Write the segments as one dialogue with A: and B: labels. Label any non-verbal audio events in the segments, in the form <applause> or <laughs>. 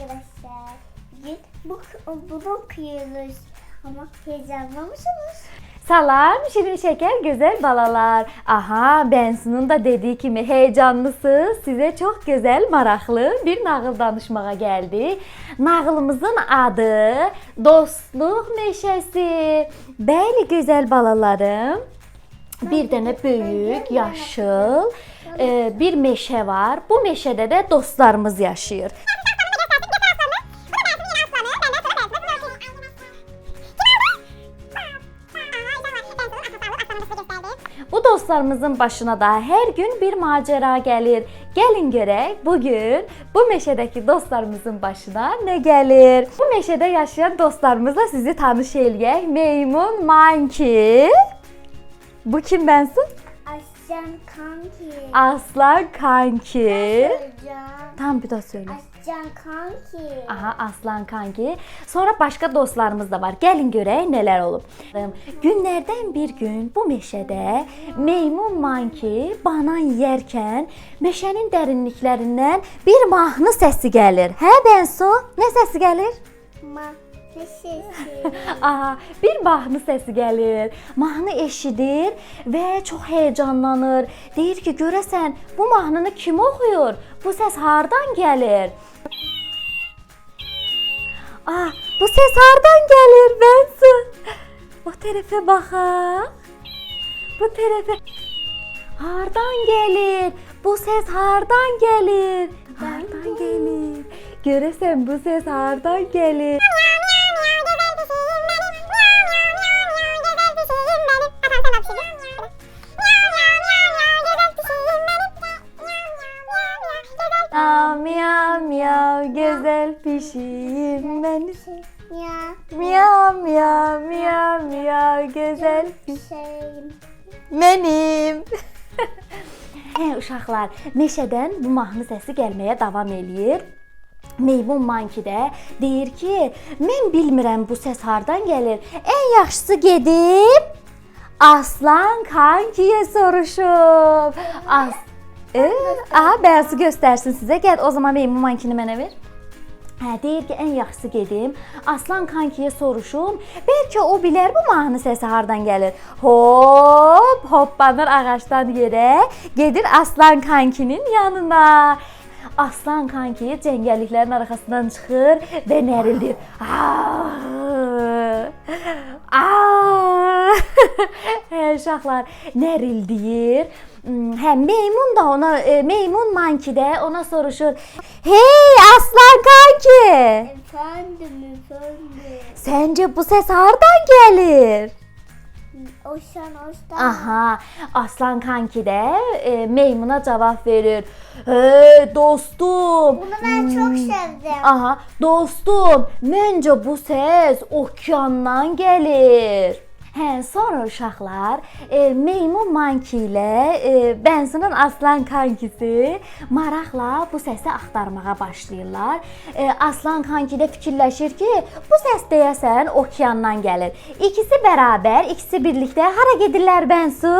A: arkadaşlar. Bugün bu, bunu okuyoruz. Ama heyecanlı mısınız?
B: Salam şirin şeker güzel balalar. Aha Bensu'nun da dediği kimi heyecanlısınız. Size çok güzel, maraqlı bir nağıl danışmağa geldi. Nağılımızın adı Dostluq Meşəsi. Bəli gözəl balalarım. Bir dənə böyük, yaşıl e, bir meşə var. Bu meşədə də dostlarımız yaşayır. Dostlarımızın başına da hər gün bir macəra gəlir. Gəlin görək bu gün bu meşədəki dostlarımızın başına nə gəlir? Bu meşədə yaşayan dostlarımızla sizi tanış eləyək. Meymun Monkey. Bu kim bensin?
A: Aslan kanki.
B: Aslan Kanki. Tam bir daha söyle.
A: Aslan kanki.
B: Aha Aslan Kanki. Sonra başqa dostlarımız da var. Gəlin görək nələr olub. Günlərdən bir gün bu meşədə meymun Monkey banan yeyərkən meşənin dərinliklərindən bir mahnı səsi gəlir. Hə Bensu? Nə səsi gəlir?
A: Ma. <laughs>
B: Aha, bir mahnı səsi gəlir. Mahnı eşidir və çox heyecanlanır. Deyir ki, görəsən bu mahnını kim oxuyur? Bu səs hardan gəlir? Ah, bu səs hardan gəlir? Bensu. O tərəfə baxaq. Bu tərəfə Hardan gəlir? Bu səs hardan gəlir? Hardan gəlir? Görəsən bu səs hardan gəlir? Mənim. <laughs> Hə uşaqlar, meşədən bu mahnı səsi gəlməyə davam eləyir. Meymun Monkey də deyir ki, mən bilmirəm bu səs hardan gəlir. Ən yaxşısı gedib Aslan Kankiyə soruşum. As Ee, aha bəzi göstərsin sizə. Gəl o zaman Meymun Monkey-ni mənə ver. Hə, deyir ki, ən yaxşısı gedim, Aslan Kankiyə soruşum. Bəlkə o bilər bu mahnı səsi hardan gəlir. Hop, hoppanır ağacdan yerə, gedir Aslan Kankinin yanına. Aslan Kanki cəngəlliklərin arxasından çıxır və nərildir. Aa! Aa! Hə, uşaqlar nərildiyir. Hmm, meymun da ona, e, meymun Monkey də ona soruşur. Hey Aslan Kanki!
A: Efendim efendim.
B: Səncə bu səs hardan gəlir?
A: Oşan oşan.
B: Aha, Aslan Kanki də e, meymuna cavab verir. Hey dostum.
A: Bunu ben çok sevdim.
B: Aha, dostum, məncə bu səs okeandan gəlir. Hə, sonra uşaqlar e, meymun Monkey ilə e, Bensu'nun aslan kankisi maraqla bu səsi axtarmağa başlayırlar. E, aslan kanki də fikirləşir ki, bu səs deyəsən okeandan gəlir. İkisi bərabər, ikisi birlikdə hara gedirlər Bensu?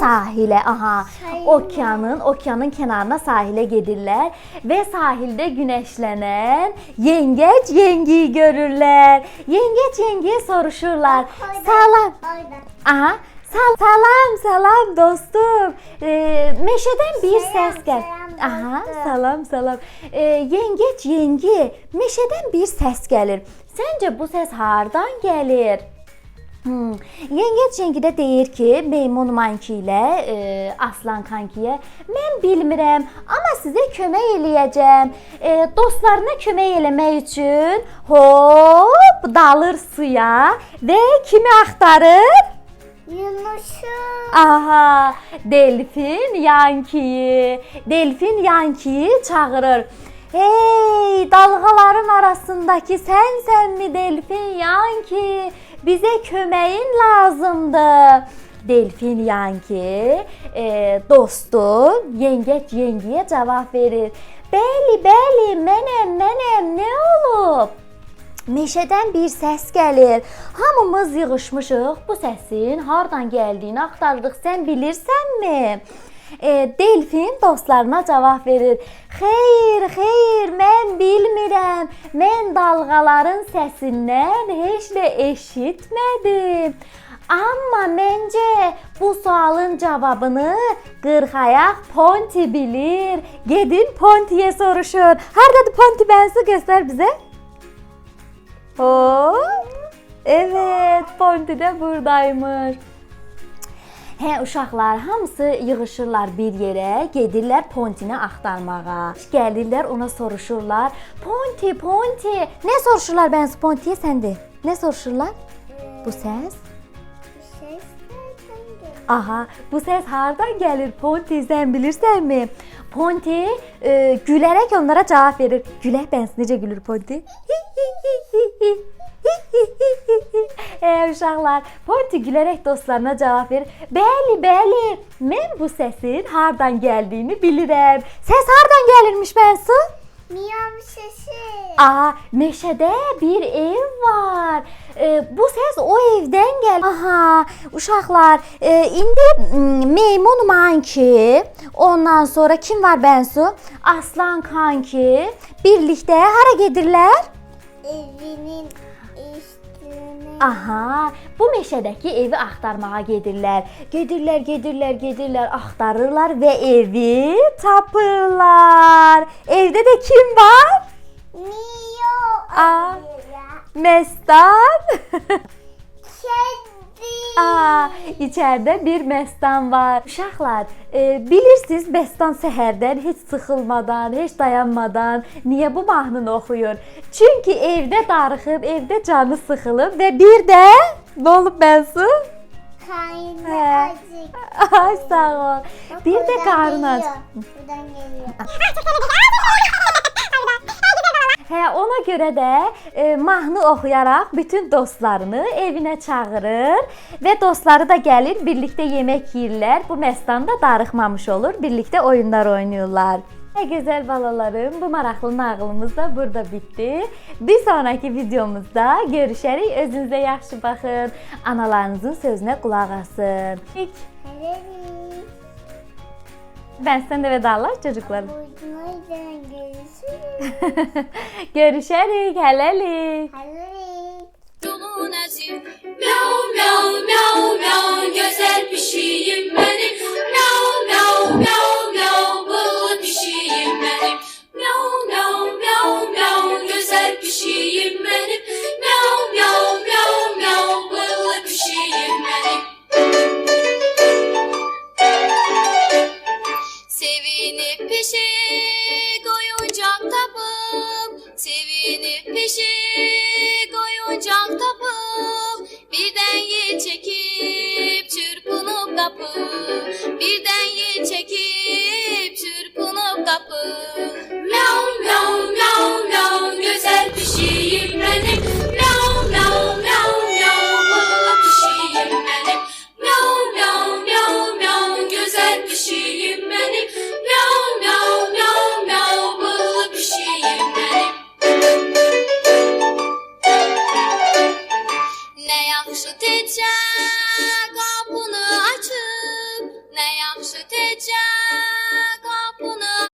B: Sahilə, aha.
A: Sahilə.
B: Okeanın, okeanın kənarına sahilə gedirlər və sahildə günəşlənən yengeç yengiyi görürlər. Yengeç yengiyə soruşurlar.
A: Orada,
B: Salam.
A: Orada.
B: Aha. Sal salam, salam dostum. Ee, meşədən bir
A: Salam,
B: səs gəl.
A: salam
B: Aha, salam, salam. Ee, yengeç yengi, meşədən bir səs gəlir. Səncə bu səs hardan gəlir? Hmm. Yengeç yengi də deyir ki, meymun Monkey ilə e, Aslan Kankiyə mən bilmirəm, amma sizə kömək eləyəcəm. E, dostlarına kömək eləmək üçün hop dalır suya və kimi axtarır?
A: Yunus'u.
B: Aha, Delfin Yankiyi. Delfin Yankiyi çağırır. Hey, dalğaların arasındakı sənsənmi Delfin Yanki? Bizə köməyin lazımdır. Delfin Yanki e, dostu yengeç yengiyə cavab verir. Bəli, bəli, mənəm, mənəm. Nə olub? Meşədən bir səs gəlir. Hamımız yığılmışıq bu səsin hardan gəldiyini axtardıq. Sən bilirsənmi? E, Delfin dostlarına cavab verir. Xeyr, xeyr, mən bilmirəm. Mən dalğaların səsindən heç nə eşitmədim. Amma məncə bu sualın cavabını qırxayaq Ponti bilir. Gedin Pontiyə soruşun. Hardadır Ponti bənsi göstər bizə. Hop. Evet, Ponti də buradaymış. Hə, uşaqlar hamısı yığılırlar bir yerə, gedirlər Pontini axtarmağa. Gəlirlər ona soruşurlar. Ponti, Ponti, nə soruşurlar bəs Pontiyə sən de? Nə soruşurlar? Bu səs? Aha, bu səs hardan gəlir? Ponti, sən bilirsənmi? Ponti e, gülərək onlara cavab verir. Gülək bəs necə gülür Ponti? <laughs> e, uşaqlar, Ponti gülərək dostlarına cavab verir. Bəli, bəli, mən bu səsin hardan gəldiyini bilirəm. Səs hardan gəlirmiş Mənsu?
A: Miyav sesi.
B: Aa, meşədə bir ev var. E, bu səs o evdən gəlir. Aha, uşaqlar, e, indi meymun manki, ondan sonra kim var Bənsu? Aslan kanki birlikdə hara gedirlər?
A: Evinin.
B: Aha, bu meşədəki evi axtarmağa gedirlər. Gedirlər, gedirlər, gedirlər, axtarırlar və evi tapırlar. Evdə də kim var? Aa.
A: Ayıya.
B: Mestan. <laughs> Aa, içəridə bir Məstan var. Uşaqlar, e, bilirsiniz Məstan səhərdən heç sıxılmadan, heç dayanmadan niyə bu mahnını oxuyur? Çünki evdə darıxıb, evdə canı sıxılıb və bir də nə olub Mənsu?
A: Karnı acık.
B: Ay sağ ol.
A: Bak
B: Bir qarın aç.
A: geliyor. Buradan geliyor.
B: Hə, ona görə də e, mahnı oxuyaraq bütün dostlarını evinə çağırır və dostları da gəlir, birlikdə yemək yeyirlər. Bu məstan da darıxmamış olur, birlikdə oyunlar oynayırlar. Hə gözəl balalarım, bu maraqlı nağılımız da burada bitdi. Bir sonraki videomuzda görüşərik. Özünüzə yaxşı baxın. Analarınızın sözünə qulaq asın.
A: Helali.
B: Ben sən də vedalaş çocuklarım. <laughs>
A: Görüşürüz.
C: Əzim Miau take you.